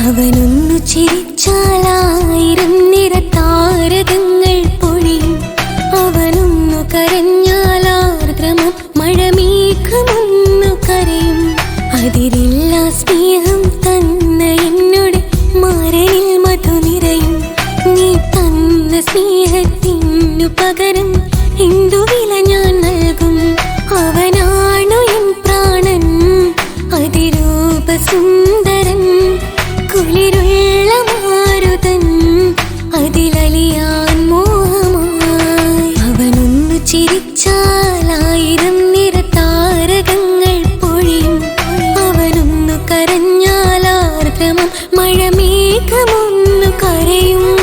അവനൊന്നു ചിരിച്ചാലായിരം കരഞ്ഞാലാർദ്രമം മഴമേഘമൊന്നു കരയും.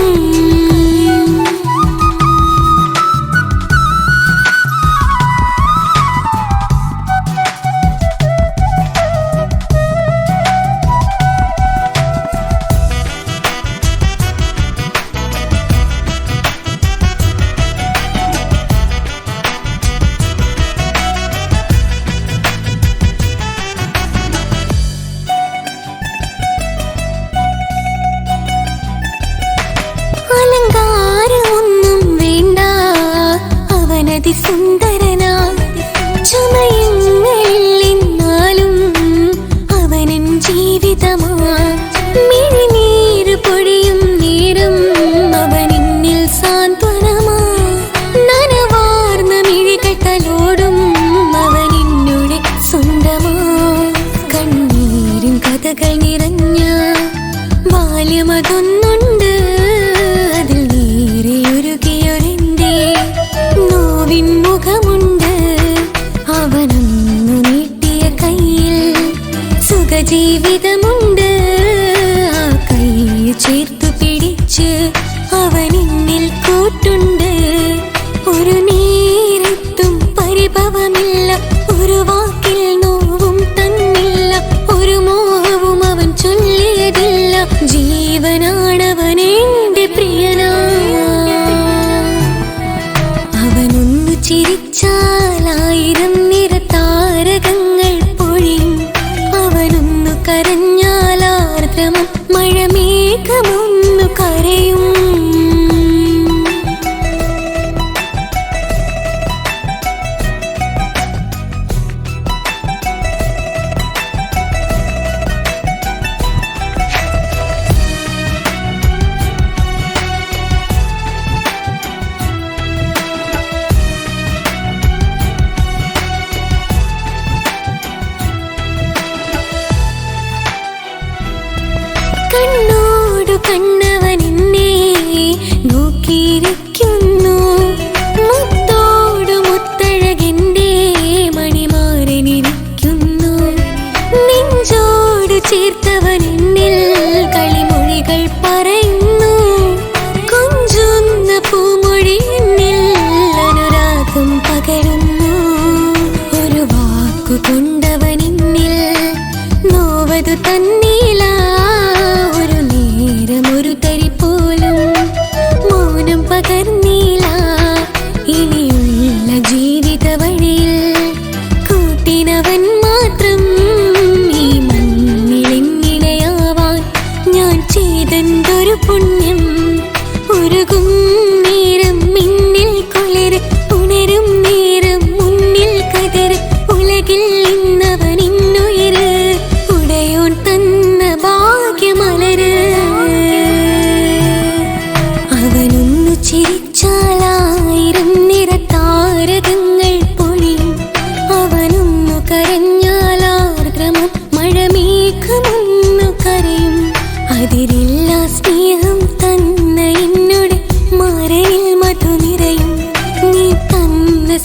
心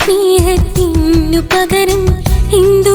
സ്നേഹത്തിനു പകരം എന്തു